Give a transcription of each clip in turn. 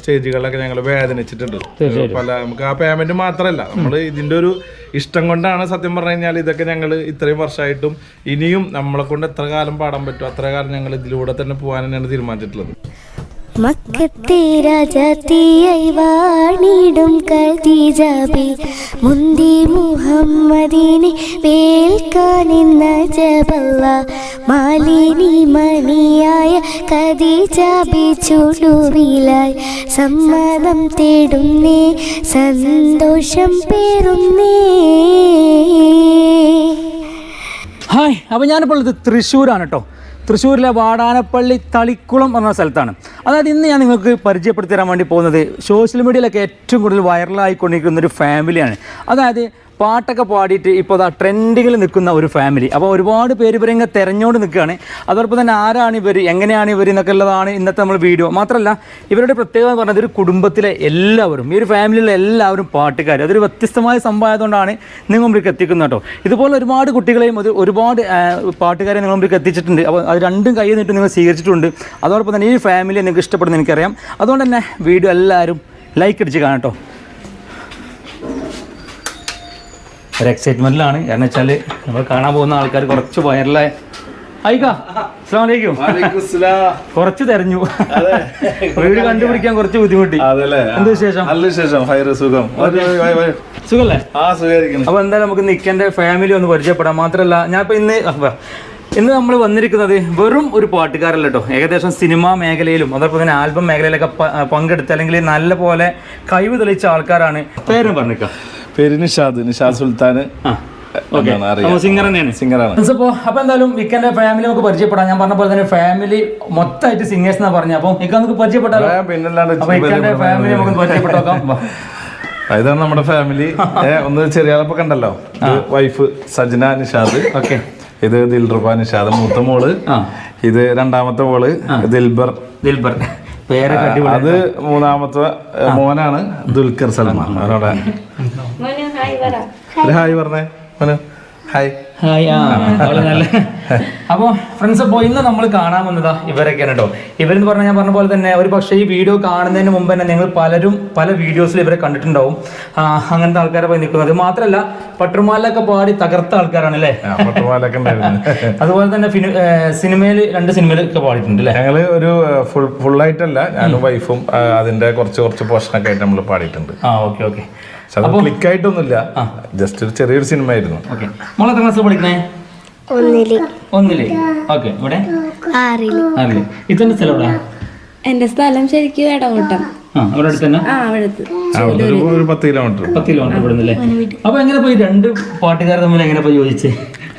സ്റ്റേജുകളിലൊക്കെ ഞങ്ങൾ വേദനിച്ചിട്ടുണ്ട്. പല നമുക്ക് ആ പേയ്മെന്റ് മാത്രമല്ല. നമ്മൾ ഇതിന്റെ ഒരു ഇഷ്ടം കൊണ്ടാണ് സത്യം പറഞ്ഞു കഴിഞ്ഞാൽ ഇതൊക്കെ ഞങ്ങൾ ഇത്രയും വർഷമായിട്ടും ഇനിയും നമ്മളെ കൊണ്ട് എത്ര കാലം പാടാൻ പറ്റും അത്ര കാലം ഞങ്ങൾ ഇതിലൂടെ തന്നെ പോകാൻ തന്നെയാണ് തീരുമാനിച്ചിട്ടുള്ളത്. മക്കത്തെ രാജാത്തിയായി വാണിടും കദീജാബി മുന്തി മുഹമ്മദിനെ വേൽക്കാനിന്ന ജബല്ല. മാലിനി മണിയായ കദീജാബി ചുടുവിലായി സമ്മതം തേടുന്നേ സന്തോഷം പേറുന്നേ. ഹായ് അപ്പോൾ ഞാനിപ്പോൾ ഇത് തൃശ്ശൂരാണ് കേട്ടോ തൃശ്ശൂരിലെ വാടാനപ്പള്ളി തളിക്കുളം എന്ന സ്ഥലത്താണ്. അതായത് ഇന്ന് ഞാൻ നിങ്ങൾക്ക് പരിചയപ്പെടുത്തി തരാൻ വേണ്ടി പോകുന്നത് സോഷ്യൽ മീഡിയയിലൊക്കെ ഏറ്റവും കൂടുതൽ വൈറലായിക്കൊണ്ടിരിക്കുന്ന ഒരു ഫാമിലിയാണ് അതായത് പാട്ടൊക്കെ പാടിയിട്ട് ഇപ്പോൾ അതാ ട്രെൻഡിങ്ങിൽ നിൽക്കുന്ന ഒരു ഫാമിലി അപ്പോൾ ഒരുപാട് പേര് ഇവരെ ഇങ്ങനെ തെരഞ്ഞുകൊണ്ട് നിൽക്കുകയാണ്. അതോടൊപ്പം തന്നെ ആരാണ് ഇവർ എങ്ങനെയാണ് ഇവർ എന്നൊക്കെ ഉള്ളതാണ് ഇന്നത്തെ നമ്മൾ വീഡിയോ മാത്രമല്ല ഇവരുടെ പ്രത്യേകത എന്ന് പറഞ്ഞത് ഒരു കുടുംബത്തിലെ എല്ലാവരും ഈ ഒരു ഫാമിലിയിലെ എല്ലാവരും പാട്ടുകാർ അതൊരു വ്യത്യസ്തമായ സംഭവമായതുകൊണ്ടാണ് നിങ്ങൾ മുമ്പിലേക്ക് എത്തിക്കുന്നത് കേട്ടോ. ഇതുപോലെ ഒരുപാട് കുട്ടികളെയും ഒരു ഒരുപാട് പാട്ടുകാരെ നിങ്ങൾ മുമ്പിലേക്ക് എത്തിച്ചിട്ടുണ്ട്. അപ്പോൾ അത് രണ്ടും കയ്യിൽ നിന്നിട്ട് നിങ്ങൾ സ്വീകരിച്ചിട്ടുണ്ട്. അതോടൊപ്പം തന്നെ ഈ ഫാമിലി നിങ്ങൾക്ക് ഇഷ്ടപ്പെടുന്ന എനിക്കറിയാം. അതുകൊണ്ട് തന്നെ വീഡിയോ എല്ലാവരും ലൈക്ക് അടിച്ച് കാണാം കേട്ടോ ഒരു എക്സൈറ്റ്മെന്റിലാണ് കാരണം വെച്ചാൽ നമ്മൾ കാണാൻ പോകുന്ന ആൾക്കാർ കുറച്ച് വയറിലെ അസ്സാം വലൈക്കും കുറച്ച് തെരഞ്ഞു. വീട് കണ്ടുപിടിക്കാൻ കുറച്ച് ബുദ്ധിമുട്ടി. എന്ത് വിശേഷം? നല്ല വിശേഷം. സുഖം. സുഖല്ലേ? ആ സുഖമായിരിക്കുന്നു അപ്പൊ എന്തായാലും നമുക്ക് നിക്കന്റെ ഫാമിലി ഒന്ന് പരിചയപ്പെടാം. മാത്രമല്ല ഞാൻ ഇപ്പൊ ഇന്ന് ഇന്ന് നമ്മൾ വന്നിരിക്കുന്നത് വെറും ഒരു പാട്ടുകാരല്ല കേട്ടോ ഏകദേശം സിനിമാ മേഖലയിലും അതോടൊപ്പം തന്നെ ആൽബം മേഖലയിലൊക്കെ പങ്കെടുത്ത് പങ്കെടുത്ത അല്ലെങ്കിൽ നല്ല പോലെ കഴിവ് തെളിയിച്ച ആൾക്കാരാണ്. പേരും പറഞ്ഞേക്കാം. പേര് നിഷാദ് നിഷാദ് സുൽത്താന്. അപ്പോ അപ്പൊ എന്തായാലും വിക്കന്റെ ഫാമിലി നമുക്ക് പരിചയപ്പെടാം. ഞാൻ പറഞ്ഞ പോലെ തന്നെ ഫാമിലി മൊത്തമായിട്ട് സിംഗേഴ്സ് എന്നാ പറഞ്ഞ അപ്പൊ ഇക്ക നമുക്ക് പരിചയപ്പെട്ടാലോ? ഇക്കന്റെ ഫാമിലി നമുക്ക്. ഇതാണ് നമ്മുടെ ഫാമിലി ഒന്ന് ചെറിയ കണ്ടല്ലോ. വൈഫ് സജ്ന നിഷാദ്. ഓക്കെ. ഇത് ദിൽറുബ നിഷാദ് മൂത്ത മോൾ. ഇത് രണ്ടാമത്തെ മോൾ ദിൽബർ. ദിൽബർ. അത് മൂന്നാമത്തെ മോനാണ് ദുൽഖർ സൽമാൻ. അവരോടെ ഹായ് പറഞ്ഞേ. മോനെ ഹായ്. ഹായ് ആ. അവൾ നല്ല അപ്പോൾ ഫ്രണ്ട്സ് അപ്പോൾ ഇന്ന് നമ്മൾ കാണാൻ വന്നതാ ഇവരൊക്കെയാണ് കേട്ടോ ഇവരെന്ന് പറഞ്ഞാൽ ഞാൻ പറഞ്ഞ പോലെ തന്നെ ഒരു പക്ഷേ ഈ വീഡിയോ കാണുന്നതിന് മുമ്പ് തന്നെ നിങ്ങൾ പലരും പല വീഡിയോസിൽ ഇവരെ കണ്ടിട്ടുണ്ടാവും. ആ, അങ്ങനത്തെ ആൾക്കാരെ പോയി നിൽക്കുന്നത്. മാത്രമല്ല പട്ടുമാലൊക്കെ പാടി തകർത്ത ആൾക്കാരാണ് അല്ലേ അതുപോലെ തന്നെ സിനിമയിൽ രണ്ട് സിനിമയിലൊക്കെ പാടിയിട്ടുണ്ട് അല്ലേ ഞങ്ങൾ ഒരു ഫുൾ ഫുൾ ആയിട്ടല്ല ഞാനും വൈഫും അതിന്റെ കുറച്ച് കുറച്ച് പോർഷനൊക്കെ ആയിട്ട് നമ്മൾ പാടിയിട്ടുണ്ട്. ആ ഓക്കെ ഓക്കെ. ക്ലിക്ക് ആയിട്ടൊന്നുമില്ല ജസ്റ്റ് ഒരു ചെറിയൊരു സിനിമ ആയിരുന്നു എത്ര ക്ലാസ് പഠിക്കണേ ഒന്നിൽ. ഒന്നില്ലേ ഓക്കെ ഇവിടെ? ആറിൽ. സ്ഥലം എന്റെ സ്ഥലം ശരിക്കും ഇടമുട്ടം ആ അവിടെ അടുത്ത് തന്നെ? ഒരു ഒരു പത്ത് കിലോമീറ്റർ. പത്ത് കിലോമീറ്റർ ഇവിടുന്നല്ലേ അപ്പൊ എങ്ങനെ പോയി? രണ്ട് പാട്ടുകാർ തമ്മിൽ എങ്ങനെ പോയി ചോദിച്ചേ?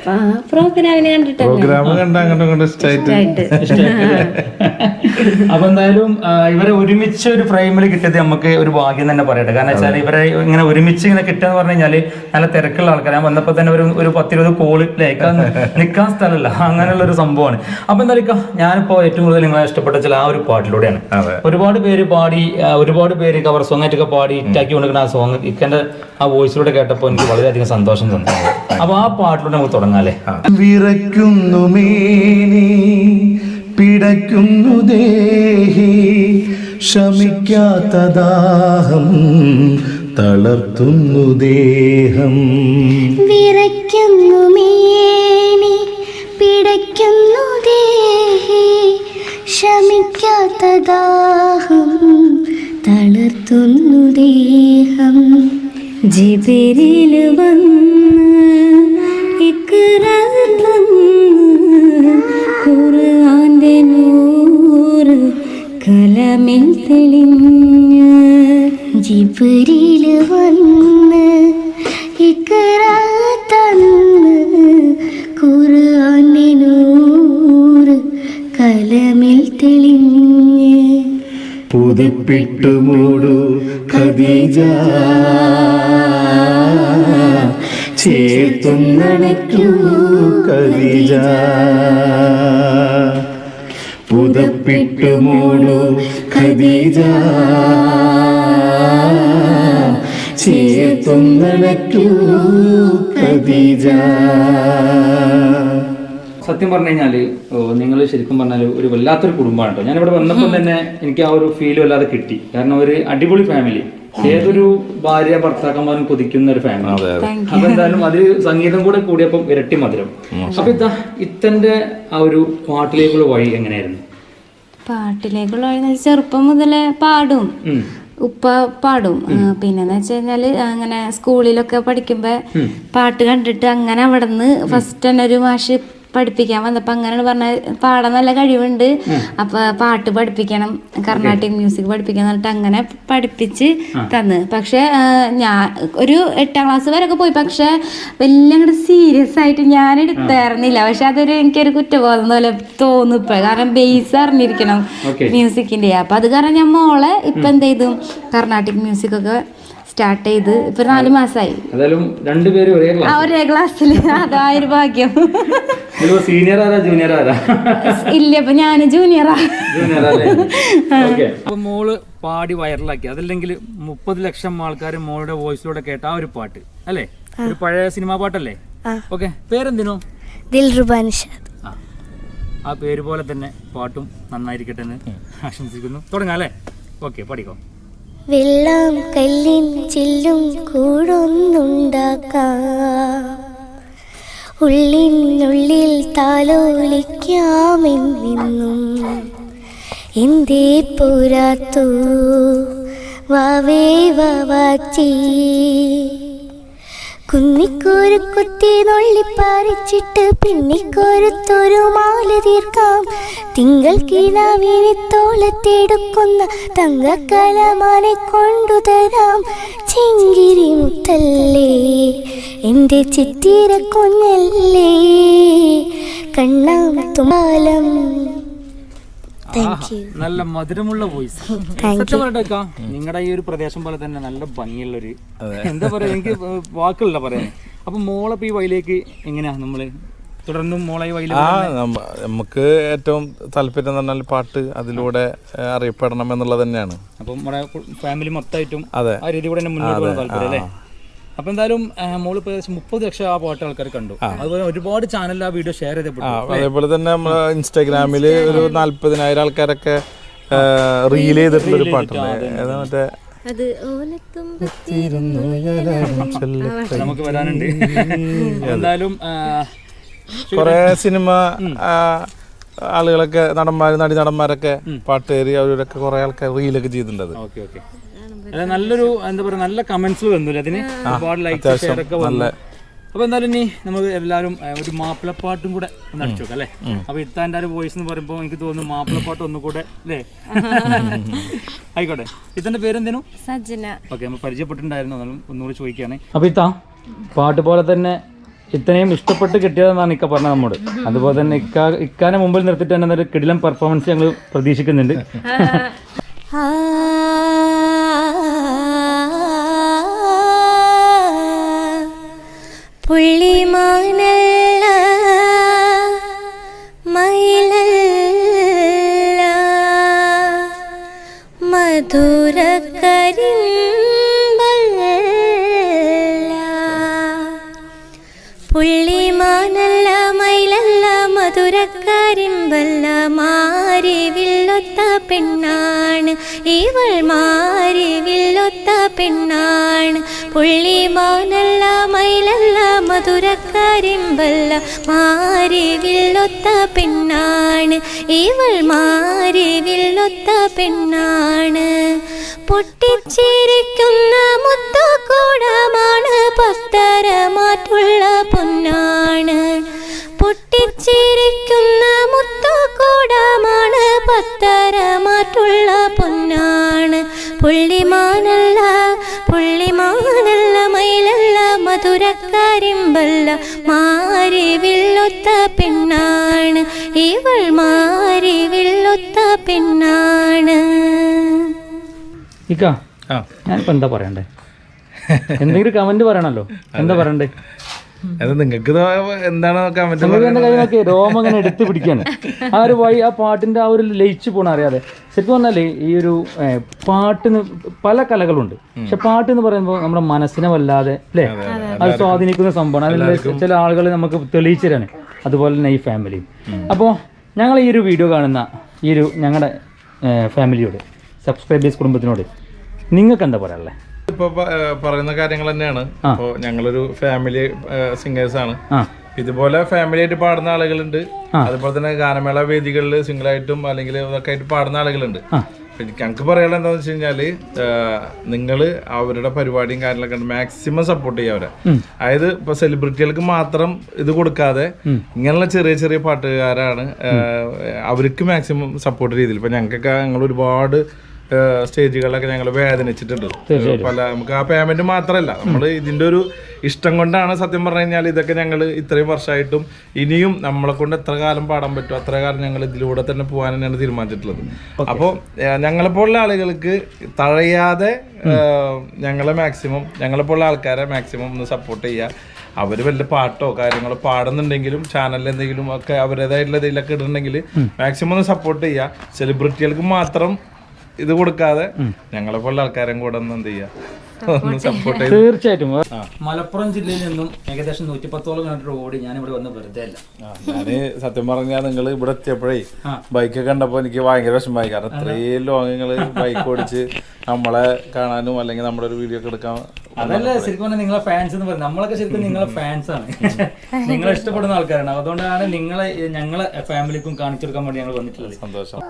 ആ പ്രോഗ്രാമിന് കണ്ടിട്ട് പ്രോഗ്രാം കണ്ട അങ്ങോട്ടും ഇഷ്ടമായിട്ട് അപ്പൊ എന്തായാലും ഇവരെ ഒരുമിച്ച് ഒരു ഫ്രെയിമിൽ കിട്ടിയത് നമുക്ക് ഒരു ഭാഗ്യം തന്നെ പറയട്ടെ. കാരണം വെച്ചാൽ ഇവരെ ഇങ്ങനെ ഒരുമിച്ച് ഇങ്ങനെ കിട്ടുക എന്ന് പറഞ്ഞു കഴിഞ്ഞാൽ നല്ല തിരക്കുള്ള ആൾക്കാർ ഞാൻ വന്നപ്പോ തന്നെ ഒരു ഒരു പത്തിരുപത് കോളിലേക്ക് നിൽക്കാൻ സ്ഥലമല്ല. അങ്ങനെയുള്ള ഒരു സംഭവമാണ്. അപ്പൊ എന്തായാലും ഞാനിപ്പോ ഏറ്റവും കൂടുതൽ നിങ്ങളെ ഇഷ്ടപ്പെട്ട ചില ആ ഒരു പാട്ടിലൂടെയാണ്. ഒരുപാട് പേര് പാടി ഒരുപാട് പേര് കവർ സോങ് ആയിട്ടൊക്കെ പാടി ഇറ്റാക്കി കൊണ്ടിരിക്കുന്ന ആ സോങ് ഇക്കന്റെ ആ വോയിസിലൂടെ കേട്ടപ്പോൾ എനിക്ക് വളരെയധികം സന്തോഷം തന്നു. അപ്പൊ ആ പാട്ടിലൂടെ നമുക്ക് തുടങ്ങാല്ലേ വിറയ്ക്കുന്നു മേനി. പിടയ്ക്കുന്നു ദേഹി ശമിക്കാത്ത ദാഹം തളർത്തുന്നു ദേഹം. വിറയ്ക്കുന്നു മേനി പിടയ്ക്കുന്നു ദേഹി ശമിക്കാത്ത ദാഹം തളർത്തുന്നു ദേഹം. ജിബിരിൽ വന്ന് ഇക്റ കലമിൽ തെളിഞ്ഞ് ജിബിരിൽ വന്ന് ഇക്കറ തന്ന് കുറാനൂറ് നൂറ് കലമിൽ തെളിഞ്ഞ് പുതുപ്പിട്ടു മൂടു ഖദീജ. ചേർത്തുന്നണയ്ക്കൂ ഖദീജ. പുതപ്പിട്ടു മൂടു ഖദീജ. ചേർത്തുന്നണയ്ക്കൂ ഖദീജ. സത്യം പറഞ്ഞു കഴിഞ്ഞാൽ നിങ്ങൾ ശരിക്കും പറഞ്ഞാൽ ഒരു വല്ലാത്തൊരു കുടുംബമാണ് കേട്ടോ. ഞാനിവിടെ വന്നപ്പോൾ തന്നെ എനിക്ക് ആ ഒരു ഫീൽ വല്ലാതെ കിട്ടി. കാരണം ഒരു അടിപൊളി ഫാമിലി ഏതൊരു ഭാര്യ ഭർത്താക്കന്മാരും കൊതിക്കുന്ന ഒരു ഫാമിലി അപ്പൊ എന്തായാലും അത് സംഗീതം കൂടെ കൂടിയപ്പം ഇരട്ടി മധുരം. അപ്പൊ ഇതാ ഇത്തന്റെ ആ ഒരു പാട്ടിലേക്കുള്ള വഴി എങ്ങനെയായിരുന്നു? പാട്ടിലേക്കുള്ള വഴി ചെറുപ്പം മുതലേ പാടും. ഉപ്പ പാടും. പിന്നെ പിന്നെന്ന് വെച്ച് കഴിഞ്ഞാൽ അങ്ങനെ സ്കൂളിലൊക്കെ പഠിക്കുമ്പോ പാട്ട് കണ്ടിട്ട് അങ്ങനെ അവിടെ നിന്ന് ഫസ്റ്റ് തന്നെ ഒരു മാഷ് പഠിപ്പിക്കാൻ വന്നപ്പോ അങ്ങനെ പറഞ്ഞ പാടാൻ നല്ല കഴിവുണ്ട്. അപ്പൊ പാട്ട് പഠിപ്പിക്കണം കർണാട്ടിക് മ്യൂസിക് പഠിപ്പിക്കണം എന്നിട്ട് അങ്ങനെ പഠിപ്പിച്ച് തന്ന്. പക്ഷെ ഞാൻ ഒരു എട്ടാം ക്ലാസ് വരെയൊക്കെ പോയി. പക്ഷെ വലിയ അങ്ങോട്ട് സീരിയസ് ആയിട്ട് ഞാൻ എടുത്തായിരുന്നില്ല. പക്ഷെ അതൊരു എനിക്കൊരു കുറ്റബോധം പോലെ തോന്നും ഇപ്പൊ കാരണം ബേസ് അറിഞ്ഞിരിക്കണം മ്യൂസിക്കിന്റെ അപ്പൊ അത് കാരണം ഞാൻ മോളെ ഇപ്പൊ എന്ത് ചെയ്തു കർണാട്ടിക് മ്യൂസിക് ഒക്കെ സ്റ്റാർട്ട് ചെയ്ത് ഇപ്പൊ നാല് മാസമായി ക്ലാസ് ഒരേ ക്ലാസ്സിൽ അതായൊരു ഭാഗ്യം. സീനിയർ ആരാ ജൂനിയർ ആരാ? ഇല്ല ഞാൻ ജൂനിയറാ ജൂനിയർ മോൾ പാടി വൈറലാക്കി. അതല്ലെങ്കിൽ മുപ്പത് ലക്ഷം ആൾക്കാർ മോളുടെ വോയിസിലൂടെ കേട്ട ആ ഒരു പാട്ട് അല്ലേ? ഒരു പഴയ സിനിമാ പാട്ടല്ലേ? ഓക്കെ പേരെന്തിനോ? നിഷാദ്. ആ. പേര് പോലെ തന്നെ പാട്ടും നന്നായിരിക്കട്ടെ എന്ന് ആശംസിക്കുന്നു. തുടങ്ങാം അല്ലേ? ഓക്കെ പഠിക്കോ. വെള്ളം കല്ലിൻ ചില്ലും കൂടൊന്നുണ്ടാക്കാം. ഉള്ളിനുള്ളിൽ താലോലിക്കാമെന്നും എന്തേ പോരാത്തു? വാവേ വാവാച്ചി. കുന്നിക്കോരു കുത്തി നുള്ളിപ്പറിച്ചിട്ട് പിന്നിക്കോരത്തൊരു മാല തീർക്കാം. തിങ്കൾ കിണാവിനെ തോളത്തെടുക്കുന്ന തങ്കക്കലമാനെ കൊണ്ടുതരാം ചിങ്കിരി മുത്തല്ലേ എന്റെ ചിത്തിര കുഞ്ഞല്ലേ കണ്ണാം തുമാലം നല്ല മധുരമുള്ള വോയിസ് സത്യം പറയട്ടേക്കാ നിങ്ങളുടെ ഈ ഒരു പ്രദേശം പോലെ തന്നെ നല്ല ഭംഗിയുള്ള ഒരു എന്താ പറയാ എനിക്ക് വാക്കുകളില്ല പറയാൻ അപ്പൊ മോളെ ഈ വയലേക്ക് എങ്ങനെയാ നമ്മൾ? തുടർന്നും മോളെ ആ നമുക്ക് ഏറ്റവും താല്പര്യം എന്ന് പറഞ്ഞാൽ പാട്ട് അതിലൂടെ അറിയപ്പെടണം എന്നുള്ളത് തന്നെയാണ്. അപ്പം നമ്മുടെ ഫാമിലി മൊത്തമായിട്ടും അതെ. ആ രീതി കൂടെ മുന്നോട്ട് പോകാൻ താല്പര്യം അല്ലേ അപ്പൊ എന്തായാലും മോൾ ഇപ്പൊ ഏകദേശം മുപ്പത് ലക്ഷം ആ പാട്ട് ആൾക്കാർ കണ്ടു. അതുപോലെ ഒരുപാട് ചാനലിൽ ആ വീഡിയോ ഷെയർ ചെയ്തപ്പെട്ടു അതേപോലെ തന്നെ നമ്മളെ ഇൻസ്റ്റാഗ്രാമിൽ ഒരു നാല്പതിനായിരം ആൾക്കാരൊക്കെ റീൽ ചെയ്തിട്ടുള്ള ഒരു പാട്ടാണ് മറ്റേ? അത് നമുക്ക് വരാനുണ്ട്. എന്തായാലും കൊറേ സിനിമ ആളുകളൊക്കെ നടന്മാർ നടി നടന്മാരൊക്കെ പാട്ട് കയറി അവരൊക്കെ കുറെ ആൾക്കാർ റീലൊക്കെ ചെയ്തിട്ടുണ്ട് അത്. Okay okay. നല്ലൊരു എന്താ പറയാ നല്ല കമന്റ്സ് വന്നില്ല അതിന്? ഒരുപാട് ലൈക്ക് ഷെയർ ഒക്കെ വന്നു. അപ്പൊ എന്തായാലും ഇനി നമ്മൾ എല്ലാവരും ഒരു മാപ്പിളപ്പാട്ടും കൂടെ ഒന്ന് അടിച്ചു നോക്കാം അല്ലേ? അപ്പൊ ഇത്താന്റെ ഒരു വോയിസ് എന്ന് പറയുമ്പോൾ എനിക്ക് തോന്നുന്നു മാപ്പിളപ്പാട്ട് ഒന്നുകൂടെ അല്ലേ? ആയിക്കോട്ടെ. ഇത്തന്റെ പേരെന്തേനു? സജ്ജന. ഓക്കെ നമ്മൾ പരിചയപ്പെട്ടിട്ടുണ്ടായിരുന്നു ഒന്നുകൂടി ചോദിക്കുകയാണ്. അപ്പൊ ഇത്താ പാട്ട് പോലെ തന്നെ ഇത്രയും ഇഷ്ടപ്പെട്ട് കിട്ടിയതെന്നാണ് ഇക്ക പറഞ്ഞത് നമ്മോട്. അതുപോലെ തന്നെ ഇക്ക ഇക്കാനെ മുമ്പിൽ നിർത്തിയിട്ട് തന്നെ ഒരു കിടിലം പെർഫോമൻസ് ഞങ്ങൾ പ്രതീക്ഷിക്കുന്നുണ്ട്. പുള്ളിമാനല്ല മയിലല്ല മധുരക്കരിമ്പല്ല മാരി വില്ലൊത്ത പെണ്ണാണ്. ഇവൾ മാരി വില്ലൊത്ത പെണ്ണാണ്. പുള്ളി മൗനല്ല മയിലല്ല മധുരക്കരിമ്പല്ല മാരി വില്ലൊത്ത പെണ്ണാണ്. ഇവൾ മാരി വില്ലൊത്ത പെണ്ണാണ്. പൊട്ടിച്ചിരിക്കുന്ന മുത്തുകൂടമാണ് പത്തരമാറ്റുള്ള പൊന്നാണ്. പൊട്ടിച്ചിരിക്കുന്ന മുത്തുകൂടമാണ്. പത്തരമാറ്റുള്ള പൊന്നാണ്. പുള്ളിമാനല്ല പുള്ളിമാനല്ല മയിലല്ല മധുരക്കരിമ്പല്ല മാരി വില്ലൊത്ത പെണ്ണാണ്. ഇവൾ മാരി വില്ലൊത്ത പെണ്ണാണ്. ഇക്ക ഞാനിപ്പോ എന്താ പറയണ്ടേ? എന്തെങ്കിലും കമന്റ് പറയണല്ലോ. എന്താ പറയണ്ടേ? അത് നിങ്ങൾക്ക് എന്താണ് എടുത്തു രോമം അങ്ങനെ പിടിക്കാണ്. ആ ഒരു വഴി ആ പാട്ടിന്റെ ആ ഒരു ലയിച്ചു പോണ അറിയാതെ. ശരിക്കും പറഞ്ഞാൽ ഈ ഒരു പാട്ടിന് പല കലകളുണ്ട്. പക്ഷെ പാട്ട് എന്ന് പറയുമ്പോൾ നമ്മുടെ മനസ്സിനെ വല്ലാതെ അല്ലേ അത് സ്വാധീനിക്കുന്ന സംഭവമാണ്. അതിൽ ചില ആളുകൾ നമുക്ക് തെളിയിച്ചു തരാണ്. അതുപോലെ തന്നെ ഈ ഫാമിലിയും അപ്പോൾ ഞങ്ങൾ ഈ ഒരു വീഡിയോ കാണുന്ന ഈ ഒരു ഞങ്ങളുടെ ഫാമിലിയോട് സബ്സ്ക്രൈബേഴ്സ് കുടുംബത്തിനോട് നിങ്ങൾക്ക് എന്താ പറയാനുള്ളത് ഇപ്പൊ പറയുന്ന കാര്യങ്ങൾ തന്നെയാണ്. ഇപ്പൊ ഞങ്ങളൊരു ഫാമിലി സിംഗേഴ്സ് ആണ്. ഇതുപോലെ ഫാമിലി ആയിട്ട് പാടുന്ന ആളുകളുണ്ട്. അതുപോലെ തന്നെ ഗാനമേള വേദികളിൽ സിംഗിൾ ആയിട്ടും അല്ലെങ്കിൽ ഇതൊക്കെ ആയിട്ട് പാടുന്ന ആളുകളുണ്ട്. ഞങ്ങൾക്ക് പറയാനുള്ള എന്താന്ന് വെച്ച് കഴിഞ്ഞാൽ നിങ്ങൾ അവരുടെ പരിപാടിയും കാര്യങ്ങളൊക്കെ മാക്സിമം സപ്പോർട്ട് ചെയ്യുക അവരെ. അതായത് ഇപ്പൊ സെലിബ്രിറ്റികൾക്ക് മാത്രം ഇത് കൊടുക്കാതെ ഇങ്ങനെയുള്ള ചെറിയ ചെറിയ പാട്ടുകാരാണ് അവർക്ക് മാക്സിമം സപ്പോർട്ട് രീതിയിൽ. ഇപ്പൊ ഞങ്ങൾക്കൊക്കെ ഞങ്ങൾ ഒരുപാട് സ്റ്റേജുകളിലൊക്കെ ഞങ്ങൾ വേദനിച്ചിട്ടുണ്ട്. പല നമുക്ക് ആ പേയ്മെന്റ് മാത്രമല്ല. നമ്മൾ ഇതിന്റെ ഒരു ഇഷ്ടം കൊണ്ടാണ് സത്യം പറഞ്ഞു കഴിഞ്ഞാൽ ഇതൊക്കെ ഞങ്ങൾ ഇത്രയും വർഷമായിട്ടും ഇനിയും നമ്മളെ കൊണ്ട് എത്ര കാലം പാടാൻ പറ്റും അത്ര കാലം ഞങ്ങൾ ഇതിലൂടെ തന്നെ പോകാൻ തന്നെയാണ് തീരുമാനിച്ചിട്ടുള്ളത്. അപ്പോൾ ഞങ്ങളെപ്പോലുള്ള ആളുകൾക്ക് തഴയാതെ ഞങ്ങളെ മാക്സിമം ഞങ്ങളെപ്പോലുള്ള ആൾക്കാരെ മാക്സിമം ഒന്ന് സപ്പോർട്ട് ചെയ്യുക. അവർ വല്ല പാട്ടോ കാര്യങ്ങളോ പാടുന്നുണ്ടെങ്കിലും ചാനലിൽ എന്തെങ്കിലും ഒക്കെ അവരുടേതായിട്ടുള്ള ഇതിലൊക്കെ ഇടുന്നുണ്ടെങ്കിൽ മാക്സിമം ഒന്ന് സപ്പോർട്ട് ചെയ്യുക. സെലിബ്രിറ്റികൾക്ക് മാത്രം ഇത് കൊടുക്കാതെ ഞങ്ങളെ പോലുള്ള ആൾക്കാരും കൂടെ ഒന്ന് എന്ത് ചെയ്യാ? തീർച്ചയായിട്ടും. മലപ്പുറം ജില്ലയിൽ നിന്നും ഏകദേശം നൂറ്റിപ്പത്തോളം കിലോമീറ്റർ ഓടി ഞാൻ ഇവിടെ വന്ന് വെറുതെ അല്ല. ഞാൻ സത്യം പറഞ്ഞാൽ നിങ്ങൾ ഇവിടെ എത്തിയപ്പോഴേ ബൈക്ക് കണ്ടപ്പോ എനിക്ക് ഭയങ്കര വിഷമമായി. കാരണം ഇത്രയും ലോങ് നിങ്ങൾ ബൈക്ക് ഓടിച്ച് നമ്മളെ കാണാനും അല്ലെങ്കിൽ നമ്മുടെ ഒരു വീഡിയോ ഒക്കെ എടുക്കാൻ അതല്ല ശരിക്കും പറഞ്ഞാൽ നിങ്ങളെ ഫാൻസ് എന്ന് പറയുന്നത്. നമ്മളൊക്കെ ശരിക്കും നിങ്ങളെ ഫാൻസ് ആണ്. നിങ്ങളെ ഇഷ്ടപ്പെടുന്ന ആൾക്കാരാണ്. അതുകൊണ്ടാണ് നിങ്ങളെ ഞങ്ങളെ ഫാമിലിക്കും കാണിച്ചു കൊടുക്കാൻ വേണ്ടി ഞങ്ങൾ വന്നിട്ടുള്ളത്. സന്തോഷം.